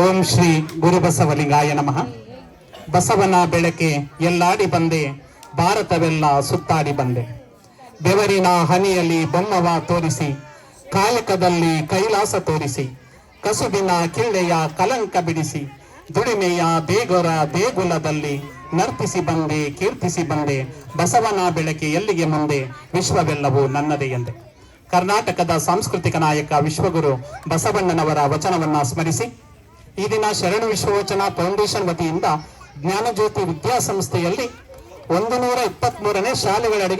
ಓಂ ಶ್ರೀ ಗುರುಬಸವಲಿಂಗಾಯ ನಮಃ. ಬಸವನ ಬೆಳಕೆ ಎಲ್ಲಾಡಿ ಬಂದೆ, ಭಾರತವೆಲ್ಲ ಸುತ್ತಾಡಿ ಬಂದೆ. ಬೆವರಿನ ಹನಿಯಲ್ಲಿ ಬೊಮ್ಮವ ತೋರಿಸಿ ಕಾಯಕದಲ್ಲಿ ಕೈಲಾಸ ತೋರಿಸಿ, ಕಸುಬಿನ ಕಿಳ್ಳೆಯ ಕಲಂಕ ಬಿಡಿಸಿ, ದುಡಿಮೆಯ ದೇಗೊರ ದೇಗುಲದಲ್ಲಿ ನರ್ತಿಸಿ ಬಂದೆ, ಕೀರ್ತಿಸಿ ಬಂದೆ, ಬಸವನ ಬೆಳಕೆ ಎಲ್ಲಿಗೆ ಮುಂದೆ, ವಿಶ್ವವೆಲ್ಲವೂ ನನ್ನದೇ ಎಂದೆ. ಕರ್ನಾಟಕದ ಸಾಂಸ್ಕೃತಿಕ ನಾಯಕ ವಿಶ್ವಗುರು ಬಸವಣ್ಣನವರ ವಚನವನ್ನ ಸ್ಮರಿಸಿ ಈ ದಿನ ಶರಣ ವಿಶ್ವವಚನ ಫೌಂಡೇಶನ್ ವತಿಯಿಂದ ಜ್ಞಾನಜ್ಯೋತಿ ವಿದ್ಯಾಸಂಸ್ಥೆಯಲ್ಲಿ ಒಂದು ನೂರ ಇಪ್ಪತ್ತ್ ಮೂರನೇ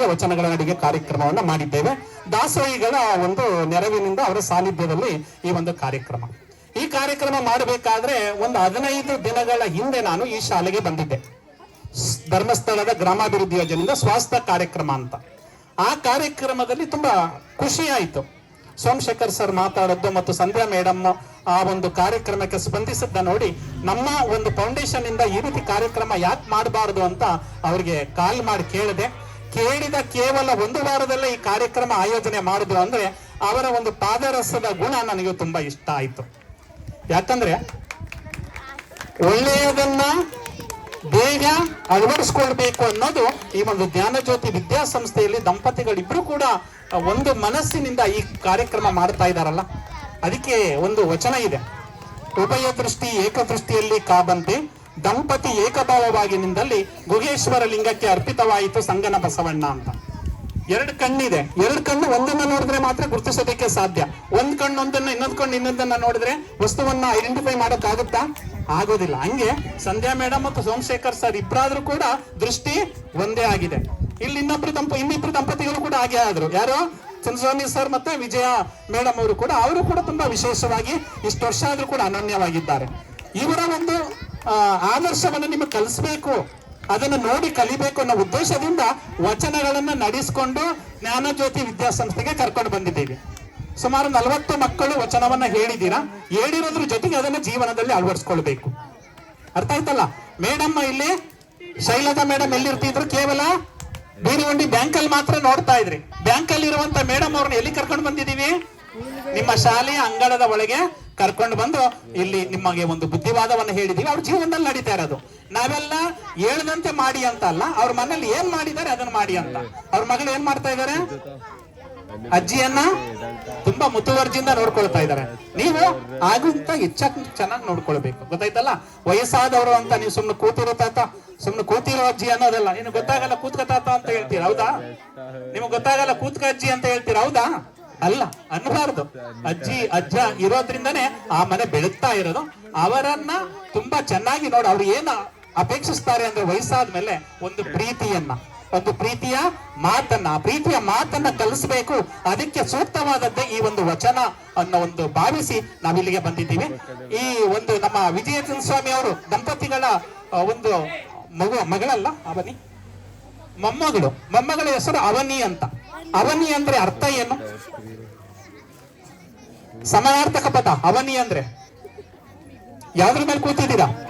ವಚನಗಳ ಅಡಿಗೆ ಕಾರ್ಯಕ್ರಮವನ್ನು ಮಾಡಿದ್ದೇವೆ. ದಾಸೋಹಿಗಳ ಒಂದು ನೆರವಿನಿಂದ ಅವರ ಸಾನ್ನಿಧ್ಯದಲ್ಲಿ ಈ ಒಂದು ಕಾರ್ಯಕ್ರಮ. ಈ ಕಾರ್ಯಕ್ರಮ ಮಾಡಬೇಕಾದ್ರೆ ಒಂದು ಹದಿನೈದು ದಿನಗಳ ಹಿಂದೆ ನಾನು ಈ ಶಾಲೆಗೆ ಬಂದಿದ್ದೆ. ಧರ್ಮಸ್ಥಳದ ಗ್ರಾಮಾಭಿವೃದ್ಧಿ ಯೋಜನೆಯಿಂದ ಸ್ವಾಸ್ಥ್ಯ ಕಾರ್ಯಕ್ರಮ ಅಂತ. ಆ ಕಾರ್ಯಕ್ರಮದಲ್ಲಿ ತುಂಬಾ ಖುಷಿ ಆಯಿತು. ಸೋಮಶೇಖರ್ ಸರ್ ಮಾತಾಡದ್ದು ಮತ್ತು ಸಂಧ್ಯಾ ಮೇಡಮ್ ಆ ಒಂದು ಕಾರ್ಯಕ್ರಮಕ್ಕೆ ಸ್ಪಂದಿಸಿದ್ದ ನೋಡಿ ನಮ್ಮ ಒಂದು ಫೌಂಡೇಶನ್ ಇಂದ ಈ ರೀತಿ ಕಾರ್ಯಕ್ರಮ ಯಾಕೆ ಮಾಡಬಾರದು ಅಂತ ಅವ್ರಿಗೆ ಕಾಲ್ ಮಾಡಿ ಕೇಳಿದೆ. ಕೇಳಿದ ಕೇವಲ ಒಂದು ವಾರದಲ್ಲೇ ಈ ಕಾರ್ಯಕ್ರಮ ಆಯೋಜನೆ ಮಾಡಿದ್ರು ಅಂದ್ರೆ ಅವರ ಒಂದು ಪಾದರಸದ ಗುಣ ನನಗೆ ತುಂಬಾ ಇಷ್ಟ ಆಯ್ತು. ಯಾಕಂದ್ರೆ ಒಳ್ಳೆಯದನ್ನ ಬೇಗ ಅಳವಡಿಸ್ಕೊಳ್ಬೇಕು ಅನ್ನೋದು ಈ ಒಂದು ಜ್ಞಾನಜ್ಯೋತಿ ವಿದ್ಯಾಸಂಸ್ಥೆಯಲ್ಲಿ ದಂಪತಿಗಳಿಬ್ರು ಕೂಡ ಒಂದು ಮನಸ್ಸಿನಿಂದ ಈ ಕಾರ್ಯಕ್ರಮ ಮಾಡ್ತಾ ಇದಾರಲ್ಲ. ಅದಕ್ಕೆ ಒಂದು ವಚನ ಇದೆ. ಉಭಯ ದೃಷ್ಟಿ ಏಕದೃಷ್ಟಿಯಲ್ಲಿ ಕಾಬಂತೆ ದಂಪತಿ ಏಕಭಾವವಾಗಿ ನಿಂದಲ್ಲಿ ಗುಗೇಶ್ವರ ಲಿಂಗಕ್ಕೆ ಅರ್ಪಿತವಾಯಿತು ಸಂಗನ ಬಸವಣ್ಣ ಅಂತ. ಎರಡು ಕಣ್ಣಿದೆ. ಎರಡು ಕಣ್ಣು ಒಂದನ್ನ ನೋಡಿದ್ರೆ ಮಾತ್ರ ಗುರುತಿಸೋದಕ್ಕೆ ಸಾಧ್ಯ. ಒಂದ್ ಕಣ್ಣು ಒಂದನ್ನ, ಇನ್ನೊಂದ್ ಕಣ್ಣು ಇನ್ನೊಂದನ್ನ ನೋಡಿದ್ರೆ ವಸ್ತುವನ್ನ ಐಡೆಂಟಿಫೈ ಮಾಡೋಕ್ಕಾಗುತ್ತಾ? ಆಗೋದಿಲ್ಲ. ಹಂಗೆ ಸಂಧ್ಯಾ ಮೇಡಮ್ ಮತ್ತು ಸೋಮಶೇಖರ್ ಸರ್ ಇಬ್ಬರಾದ್ರೂ ಕೂಡ ದೃಷ್ಟಿ ಒಂದೇ ಆಗಿದೆ. ಇಲ್ಲಿ ಇನ್ನೊಬ್ರು ದಂಪ, ಇನ್ನಿಬ್ರು ದಂಪತಿಗಳು ಕೂಡ ಹಾಗೆ ಆದ್ರು. ಯಾರು? ಚಂದ್ರಸ್ವಾಮಿ ಸರ್ ಮತ್ತೆ ವಿಜಯ ಮೇಡಮ್ ಅವರು ಕೂಡ ಅವರು ಕೂಡ ತುಂಬಾ ವಿಶೇಷವಾಗಿ ಇಷ್ಟು ವರ್ಷ ಆದ್ರೂ ಕೂಡ ಅನನ್ಯವಾಗಿದ್ದಾರೆ. ಇವರ ಒಂದು ಆದರ್ಶವನ್ನು ನಿಮಗೆ ಕಲಿಸ್ಬೇಕು, ಅದನ್ನು ನೋಡಿ ಕಲಿಬೇಕು ಅನ್ನೋ ಉದ್ದೇಶದಿಂದ ವಚನಗಳನ್ನು ನಡೆಸಿಕೊಂಡು ಜ್ಞಾನಜ್ಯೋತಿ ವಿದ್ಯಾಸಂಸ್ಥೆಗೆ ಕರ್ಕೊಂಡು ಬಂದಿದ್ದೀವಿ. ಸುಮಾರು ನಲವತ್ತು ಮಕ್ಕಳು ವಚನವನ್ನ ಹೇಳಿದ್ದೀರಾ? ಹೇಳಿರೋದ್ರ ಜೊತೆಗೆ ಅದನ್ನ ಜೀವನದಲ್ಲಿ ಅಳವಡಿಸ್ಕೊಳ್ಬೇಕು. ಅರ್ಥ ಆಯ್ತಲ್ಲ? ಮೇಡಮ್ ಇಲ್ಲಿ ಶೈಲತಾ ಮೇಡಮ್ ಎಲ್ಲಿರ್ತಿದ್ರು? ಕೇವಲ ಬೀರುವಂಡಿ ಬ್ಯಾಂಕ್ ಅಲ್ಲಿ ಮಾತ್ರ ನೋಡ್ತಾ ಇದ್ರಿ. ಬ್ಯಾಂಕ್ ಅಲ್ಲಿ ಇರುವಂತ ಮೇಡಮ್ ಅವ್ರನ್ನ ಎಲ್ಲಿ ಕರ್ಕೊಂಡು ಬಂದಿದೀವಿ ನಿಮ್ಮ ಶಾಲೆಯ ಅಂಗಳದ ಒಳಗೆ ಕರ್ಕೊಂಡು ಬಂದು ಇಲ್ಲಿ ನಿಮಗೆ ಒಂದು ಬುದ್ಧಿವಾದವನ್ನು ಹೇಳಿದೀವಿ ಅವ್ರ ಜೀವನದಲ್ಲಿ ನಡೀತಾ ಇರೋದು. ನಾವೆಲ್ಲ ಹೇಳ್ದಂತೆ ಮಾಡಿ ಅಂತ ಅಲ್ಲ, ಅವ್ರ ಮನೇಲಿ ಏನ್ ಮಾಡಿದ್ದಾರೆ ಅದನ್ನ ಮಾಡಿ ಅಂತ. ಅವ್ರ ಮಗಳು ಏನ್ ಮಾಡ್ತಾ ಇದ್ದಾರೆ? ಅಜ್ಜಿಯನ್ನ ತುಂಬಾ ಮುತುವರ್ಜಿಯಿಂದ ನೋಡ್ಕೊಳ್ತಾ ಇದ್ದಾರೆ. ನೀವು ಆಗಿಂತ ಹೆಚ್ಚಾಗಿ ಚೆನ್ನಾಗಿ ನೋಡ್ಕೊಳ್ಬೇಕು. ಗೊತ್ತಾಯ್ತಲ್ಲ? ವಯಸ್ಸಾದವರು ಅಂತ ನೀವು ಸುಮ್ನೆ ಕೂತಿರೋ ತಾತ, ಸುಮ್ನೆ ಕೂತಿರೋ ಅಜ್ಜಿ ಅನ್ನೋದಲ್ಲ. ನಿಮ್ಗೆ ಗೊತ್ತಾಗಲ್ಲ ಕೂತ್ಕ ತಾತ ಅಂತ ಹೇಳ್ತೀರ? ಹೌದಾ? ನಿಮ್ಗೆ ಗೊತ್ತಾಗಲ್ಲ ಕೂತ್ಕ ಅಜ್ಜಿ ಅಂತ ಹೇಳ್ತೀರ? ಹೌದಾ? ಅಲ್ಲ, ಅನ್ಬಾರ್ದು. ಅಜ್ಜಿ, ಅಜ್ಜ ಇರೋದ್ರಿಂದನೇ ಆ ಮನೆ ಬೆಳಗ್ತಾ ಇರೋದು. ಅವರನ್ನ ತುಂಬಾ ಚೆನ್ನಾಗಿ ನೋಡಿ. ಅವ್ರು ಏನ ಅಪೇಕ್ಷಿಸ್ತಾರೆ ಅಂದ್ರೆ ವಯಸ್ಸಾದ್ಮೇಲೆ ಒಂದು ಪ್ರೀತಿಯನ್ನ. ಒಂದು ಪ್ರೀತಿಯ ಮಾತನ್ನ ಪ್ರೀತಿಯ ಮಾತನ್ನ ಕಲಿಸ್ಬೇಕು. ಅದಕ್ಕೆ ಸೂಕ್ತವಾದದ್ದೇ ಈ ಒಂದು ವಚನ ಅನ್ನೋ ಒಂದು ಭಾವಿಸಿ ನಾವಿಲ್ಲಿಗೆ ಬಂದಿದ್ದೀವಿ. ಈ ಒಂದು ನಮ್ಮ ವಿಜಯಚಂದ್ರ ಸ್ವಾಮಿ ಅವರು ದಂಪತಿಗಳ ಒಂದು ಮಗು, ಮಗಳಲ್ಲ, ಅವನಿ? ಮೊಮ್ಮಗಳು. ಮೊಮ್ಮಗಳ ಹೆಸರು ಅವನಿ ಅಂತ. ಅವನಿ ಅಂದ್ರೆ ಅರ್ಥ ಏನು? ಸಮಯಾರ್ಥಕ ಪದ, ಅವನಿ ಅಂದ್ರೆ. ಯಾವ್ದ್ರ ಮೇಲೆ ಕೂತಿದ್ದೀರಾ?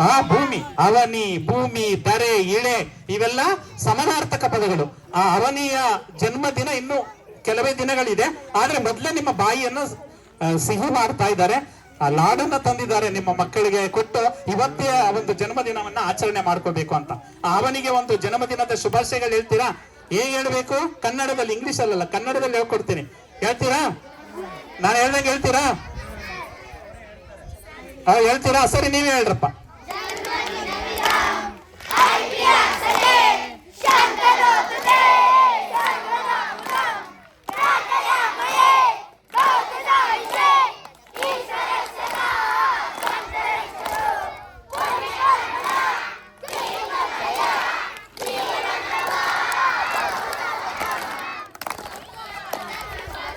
ಆ ಭೂಮಿ, ಅವನಿ, ಭೂಮಿ, ದರೆ, ಇಳೆ ಇವೆಲ್ಲ ಸಮನಾರ್ಥಕ ಪದಗಳು. ಆ ಅವನಿಯ ಜನ್ಮದಿನ ಇನ್ನು ಕೆಲವೇ ದಿನಗಳಿದೆ. ಆದ್ರೆ ಮೊದಲೇ ನಿಮ್ಮ ಬಾಯಿಯನ್ನು ಸಿಹಿ ಮಾಡ್ತಾ ಇದ್ದಾರೆ. ಆ ಲಾಡನ್ನ ತಂದಿದ್ದಾರೆ ನಿಮ್ಮ ಮಕ್ಕಳಿಗೆ ಕೊಟ್ಟು ಇವತ್ತೇ ಆ ಒಂದು ಜನ್ಮದಿನವನ್ನ ಆಚರಣೆ ಮಾಡ್ಕೋಬೇಕು ಅಂತ. ಅವನಿಗೆ ಒಂದು ಜನ್ಮದಿನದ ಶುಭಾಶಯಗಳು ಹೇಳ್ತೀರಾ? ಏನ್ ಹೇಳ್ಬೇಕು? ಕನ್ನಡದಲ್ಲಿ ಇಂಗ್ಲಿಷ್ ಅಲ್ಲಲ್ಲ, ಕನ್ನಡದಲ್ಲಿ ಹೇಳ್ಕೊಡ್ತೀನಿ. ಹೇಳ್ತೀರಾ? ನಾನು ಹೇಳ್ದಂಗೆ ಹೇಳ್ತೀರಾ? ಹೇಳ್ತೀರಾ? ಸರಿ, ನೀವೇ ಹೇಳ್ರಪ್ಪ.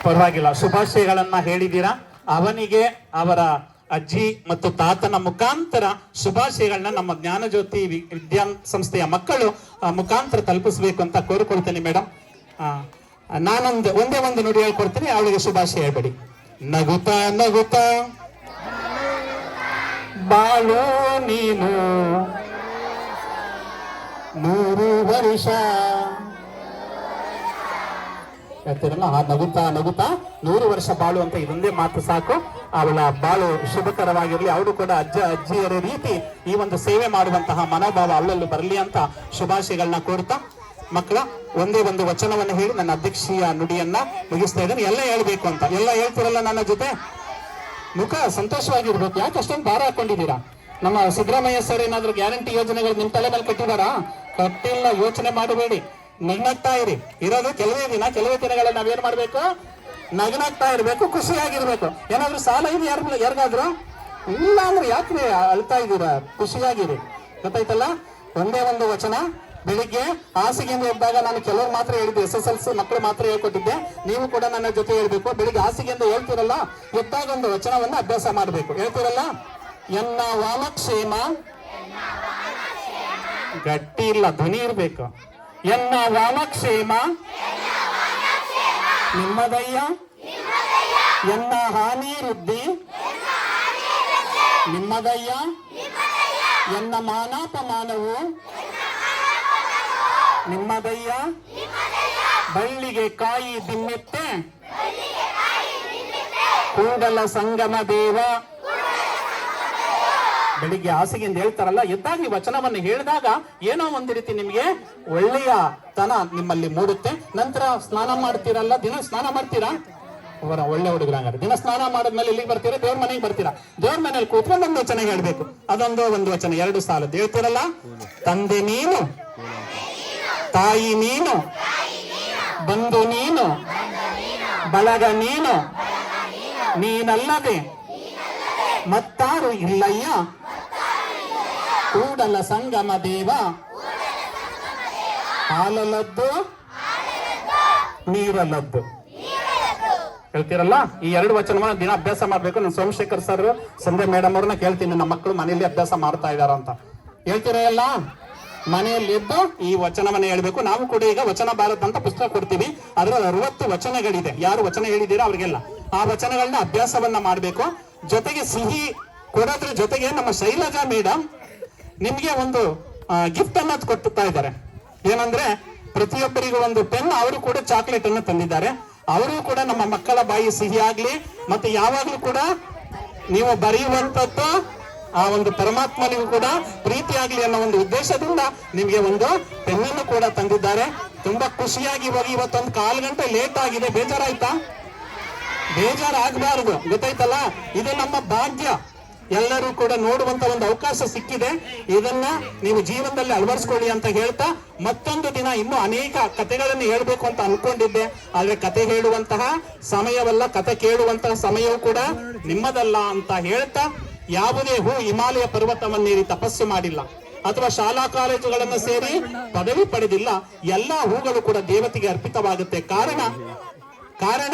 ಪರವಾಗಿಲ್ಲ. ಶುಭಾಶಯಗಳನ್ನ ಹೇಳಿದ್ದೀರಾ ಅವನಿಗೆ, ಅವರ ಅಜ್ಜಿ ಮತ್ತು ತಾತನ ಮುಖಾಂತರ ಶುಭಾಶಯಗಳನ್ನ ನಮ್ಮ ಜ್ಞಾನಜ್ಯೋತಿ ಜ್ಯೋತಿ ವಿದ್ಯಾ ಸಂಸ್ಥೆಯ ಮಕ್ಕಳು ಮುಖಾಂತರ ತಲುಪಿಸಬೇಕು ಅಂತ ಕೋರಿಕೊಳ್ತೇನೆ ಮೇಡಮ್ ನಾನೊಂದು, ಒಂದೇ ಒಂದು ನುಡಿ ಹೇಳ್ಕೊಡ್ತೀನಿ. ಅವಳಿಗೆ ಶುಭಾಶಯ ಹೇಳ್ಬೇಡಿ. ನಗುತ ನಗುತ ಬಾಳು ನೀನು. ನೂರು ವರ್ಷ. ಹೇಳ್ತೀರಲ್ಲ, ಆ ನಗುತ್ತಾ ನಗುತ್ತಾ ನೂರು ವರ್ಷ ಬಾಳು ಅಂತ ಇದೊಂದೇ ಮಾತು ಸಾಕು. ಅವಳ ಬಾಳು ಶುಭಕರವಾಗಿರ್ಲಿ. ಅವರು ಕೂಡ ಅಜ್ಜ, ಅಜ್ಜಿಯರ ರೀತಿ ಈ ಒಂದು ಸೇವೆ ಮಾಡುವಂತಹ ಮನೋಭಾವ ಅಲ್ಲಲ್ಲಿ ಬರಲಿ ಅಂತ ಶುಭಾಶಯಗಳನ್ನ ಕೋರ್ತಾ, ಮಕ್ಕಳ ಒಂದೇ ಒಂದು ವಚನವನ್ನು ಹೇಳಿ ನನ್ನ ಅಧ್ಯಕ್ಷೀಯ ನುಡಿಯನ್ನ ಮುಗಿಸ್ತಾ ಇದ್ದೇನೆ. ಎಲ್ಲ ಹೇಳ್ಬೇಕು ಅಂತ. ಎಲ್ಲ ಹೇಳ್ತಿರಲ್ಲ ನನ್ನ ಜೊತೆ? ಮುಖ ಸಂತೋಷವಾಗಿರ್ಬೇಕು. ಯಾಕೆ ಅಷ್ಟೊಂದು ಭಾರ ಹಾಕೊಂಡಿದ್ದೀರಾ? ನಮ್ಮ ಸಿದ್ದರಾಮಯ್ಯ ಸರ್ ಏನಾದ್ರೂ ಗ್ಯಾರಂಟಿ ಯೋಜನೆಗಳು ನಿಮ್ ತಲೆ ಮೇಲೆ ಕಟ್ಟಿದಾರಾ? ಕಟ್ಟಿಲ್ಲ, ಯೋಚನೆ ಮಾಡಬೇಡಿ. ನಗ್ನಗ್ತಾ ಇರಿ. ಇರೋದು ಕೆಲವೇ ದಿನ, ಕೆಲವೇ ದಿನಗಳಲ್ಲಿ ನಾವೇನ್ ಮಾಡ್ಬೇಕು? ನಗ್ನಗ್ತಾ ಇರಬೇಕು, ಖುಷಿಯಾಗಿರ್ಬೇಕು. ಏನಾದ್ರು ಸಾಲ ಇದೆ ಯಾರ ಯಾರಿಗಾದ್ರು? ಇಲ್ಲ ಅಂದ್ರೆ ಯಾಕೆ ಅಳ್ತಾ ಇದ್ದೀರಾ? ಖುಷಿಯಾಗಿರಿ. ಗೊತ್ತಾಯ್ತಲ್ಲ? ಒಂದೇ ಒಂದು ವಚನ. ಬೆಳಿಗ್ಗೆ ಹಾಸಿಗೆಯಿಂದ ಎದ್ದಾಗ ನಾನು ಕೆಲವರು ಮಾತ್ರ ಹೇಳಿದ್ದೆ, ಎಸ್ ಎಸ್ ಎಲ್ ಸಿ ಮಕ್ಕಳು ಮಾತ್ರ ಹೇಳ್ಕೊಟ್ಟಿದ್ದೆ. ನೀವು ಕೂಡ ನನ್ನ ಜೊತೆ ಹೇಳ್ಬೇಕು ಬೆಳಿಗ್ಗೆ ಹಾಸಿಗೆಯಿಂದ ಹೇಳ್ತಿರಲ್ಲ? ಎದ್ದಾಗ ಒಂದು ವಚನವನ್ನ ಅಭ್ಯಾಸ ಮಾಡಬೇಕು. ಹೇಳ್ತಿರಲ್ಲ? ಎನ್ನ ವಾಮಕ್ಷೇಮ. ಗಟ್ಟಿ ಇಲ್ಲ, ಧ್ವನಿ ಇರ್ಬೇಕು. ಎನ್ನ ವಾಮಕ್ಷೇಮ? ನಿಮ್ಮದಯ್ಯ? ಎನ್ನ ಹಾನಿ ವೃದ್ಧಿ ನಿಮ್ಮದಯ್ಯ? ಎನ್ನ ಮಾನಾಪಮಾನವು? ನಿಮ್ಮದಯ್ಯ? ಬಳ್ಳಿಗೆ ಕಾಯಿ ದಿಮ್ಮೆತ್ತೆ ಕೂಡಲ ಸಂಗಮ ದೇವ? ಬೆಳಿಗ್ಗೆ ಹಾಸಿಗೆಯಿಂದ ಹೇಳ್ತಾರಲ್ಲ, ಎದ್ದಾಗ ವಚನವನ್ನು ಹೇಳಿದಾಗ ಏನೋ ಒಂದು ರೀತಿ ನಿಮಗೆ ಒಳ್ಳೆಯ ತನ ನಿಮ್ಮಲ್ಲಿ ಮೂಡುತ್ತೆ. ನಂತರ ಸ್ನಾನ ಮಾಡ್ತೀರಲ್ಲ, ದಿನ ಸ್ನಾನ ಮಾಡ್ತೀರಾ? ಅವರ ಒಳ್ಳೆ ಹುಡುಗರಂಗಾರೆ. ದಿನ ಸ್ನಾನ ಮಾಡಿದ್ಮೇಲೆ ಇಲ್ಲಿಗೆ ಬರ್ತೀರಾ? ದೇವ್ರ ಮನೆಗೆ ಬರ್ತೀರಾ? ದೇವ್ರ ಮನೇಲಿ ಕೂತ್ಕೊಂಡು ಒಂದು ವಚನ ಹೇಳ್ಬೇಕು. ಅದೊಂದು ಒಂದು ವಚನ, ಎರಡು ಸಾಲದ್ದು. ಹೇಳ್ತೀರಲ್ಲ? ತಂದೆ ನೀನು, ತಾಯಿ ನೀನು, ಬಂಧು ನೀನು, ಬಳಗ ನೀನು, ನೀನಲ್ಲದೆ ಮತ್ತಾರು ಇಲ್ಲಯ್ಯ. ಕೂಡಲ ಸಂಗಮ ದೇವ. ಹಾಲಲದ್ದು. ನೀರಲದ್ದು. ಹೇಳ್ತೀರಲ್ಲ? ಈ ಎರಡು ವಚನವನ್ನ ದಿನ ಅಭ್ಯಾಸ ಮಾಡ್ಬೇಕು. ನಾನು ಸೋಮಶೇಖರ್ ಸರ್, ಸಂಜೆ ಮೇಡಮ್ ಅವ್ರನ್ನ ಕೇಳ್ತೀನಿ. ನಮ್ಮ ಮಕ್ಕಳು ಮನೆಯಲ್ಲಿ ಅಭ್ಯಾಸ ಮಾಡ್ತಾ ಇದಾರ ಅಂತ. ಹೇಳ್ತೀರಾ ಎಲ್ಲ? ಮನೆಯಲ್ಲಿ ಎದ್ದು ಈ ವಚನವನ್ನ ಹೇಳ್ಬೇಕು. ನಾವು ಕೂಡ ಈಗ ವಚನ ಭಾರತ ಅಂತ ಪುಸ್ತಕ ಕೊಡ್ತೀವಿ. ಅದ್ರಲ್ಲಿ ಅರವತ್ತು ವಚನಗಳಿದೆ. ಯಾರು ವಚನ ಹೇಳಿದ್ದೀರಾ ಅವ್ರಿಗೆಲ್ಲ. ಆ ವಚನಗಳನ್ನ ಅಭ್ಯಾಸವನ್ನ ಮಾಡ್ಬೇಕು. ಜೊತೆಗೆ ಸಿಹಿ ಕೊಡೋದ್ರ ಜೊತೆಗೆ ನಮ್ಮ ಶೈಲಜಾ ಮೇಡಮ್ ನಿಮ್ಗೆ ಒಂದು ಗಿಫ್ಟ್ ಅನ್ನೋದು ಕೊಡ್ತಾ ಇದ್ದಾರೆ. ಏನಂದ್ರೆ, ಪ್ರತಿಯೊಬ್ಬರಿಗೂ ಒಂದು ಪೆನ್, ಅವರು ಕೂಡ ಚಾಕ್ಲೇಟ್ ಅನ್ನು ತಂದಿದ್ದಾರೆ. ಅವರು ಕೂಡ ನಮ್ಮ ಮಕ್ಕಳ ಬಾಯಿ ಸಿಹಿ ಆಗ್ಲಿ, ಮತ್ತೆ ಯಾವಾಗ್ಲೂ ಕೂಡ ನೀವು ಬರೆಯುವಂತದ್ದು ಆ ಒಂದು ಪರಮಾತ್ಮನಿಗೂ ಕೂಡ ಪ್ರೀತಿ ಆಗ್ಲಿ ಅನ್ನೋ ಒಂದು ಉದ್ದೇಶದಿಂದ ನಿಮಗೆ ಒಂದು ಪೆನ್ನನ್ನು ಕೂಡ ತಂದಿದ್ದಾರೆ. ತುಂಬಾ ಖುಷಿಯಾಗಿ ಇವಾಗ ಇವತ್ತೊಂದು ಕಾಲು ಗಂಟೆ ಲೇಟ್ ಆಗಿದೆ. ಬೇಜಾರಾಯ್ತಾ? ಬೇಜಾರಾಗಬಾರದು. ಗೊತ್ತಾಯ್ತಲ್ಲ? ಇದು ನಮ್ಮ ಭಾಗ್ಯ. ಎಲ್ಲರೂ ಕೂಡ ನೋಡುವಂತ ಒಂದು ಅವಕಾಶ ಸಿಕ್ಕಿದೆ. ಇದನ್ನ ನೀವು ಜೀವನದಲ್ಲಿ ಅಳವಡಿಸ್ಕೊಳ್ಳಿ ಅಂತ ಹೇಳ್ತಾ ಮತ್ತೊಂದು ದಿನ ಇನ್ನೂ ಅನೇಕ ಕಥೆಗಳನ್ನು ಹೇಳ್ಬೇಕು ಅಂತ ಅನ್ಕೊಂಡಿದ್ದೆ. ಆದ್ರೆ ಕತೆ ಹೇಳುವಂತಹ ಸಮಯವಲ್ಲ ಕತೆ ಕೇಳುವಂತಹ ಸಮಯವೂ ಕೂಡ ನಿಮ್ಮದಲ್ಲ ಅಂತ ಹೇಳ್ತಾ ಯಾವುದೇ ಹೂ ಹಿಮಾಲಯ ಪರ್ವತವನ್ನೇರಿ ತಪಸ್ಸು ಮಾಡಿಲ್ಲ. ಅಥವಾ ಶಾಲಾ ಕಾಲೇಜುಗಳನ್ನು ಸೇರಿ ಪದವಿ ಪಡೆದಿಲ್ಲ. ಎಲ್ಲಾ ಹೂಗಳು ಕೂಡ ದೇವತೆಗೆ ಅರ್ಪಿತವಾಗುತ್ತೆ. ಕಾರಣ ಕಾರಣ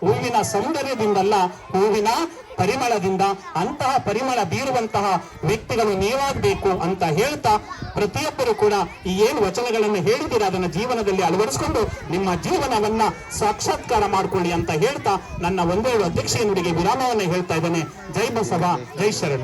ಹೂವಿನ ಸೌಂದರ್ಯದಿಂದಲ್ಲ ಹೂವಿನ ಪರಿಮಳದಿಂದ ಅಂತಹ ಪರಿಮಳ ಬೀರುವಂತಹ ವ್ಯಕ್ತಿಗಳು ನೀವಾಗಬೇಕು ಅಂತ ಹೇಳ್ತಾ ಪ್ರತಿಯೊಬ್ಬರು ಕೂಡ ಈ ಏನು ವಚನಗಳನ್ನು ಹೇಳಿದಿರ, ಅದನ್ನ ಜೀವನದಲ್ಲಿ ಅಳವಡಿಸಿಕೊಂಡು ನಿಮ್ಮ ಜೀವನವನ್ನ ಸಾಕ್ಷಾತ್ಕಾರ ಮಾಡ್ಕೊಳ್ಳಿ ಅಂತ ಹೇಳ್ತಾ ನನ್ನ ಒಂದೇಳು ಅಧ್ಯಕ್ಷೀಯ ನುಡಿಗೆ ವಿರಾಮವನ್ನು ಹೇಳ್ತಾ ಇದ್ದೇನೆ. ಜೈ ಬಸವ, ಜೈ ಶರಣ.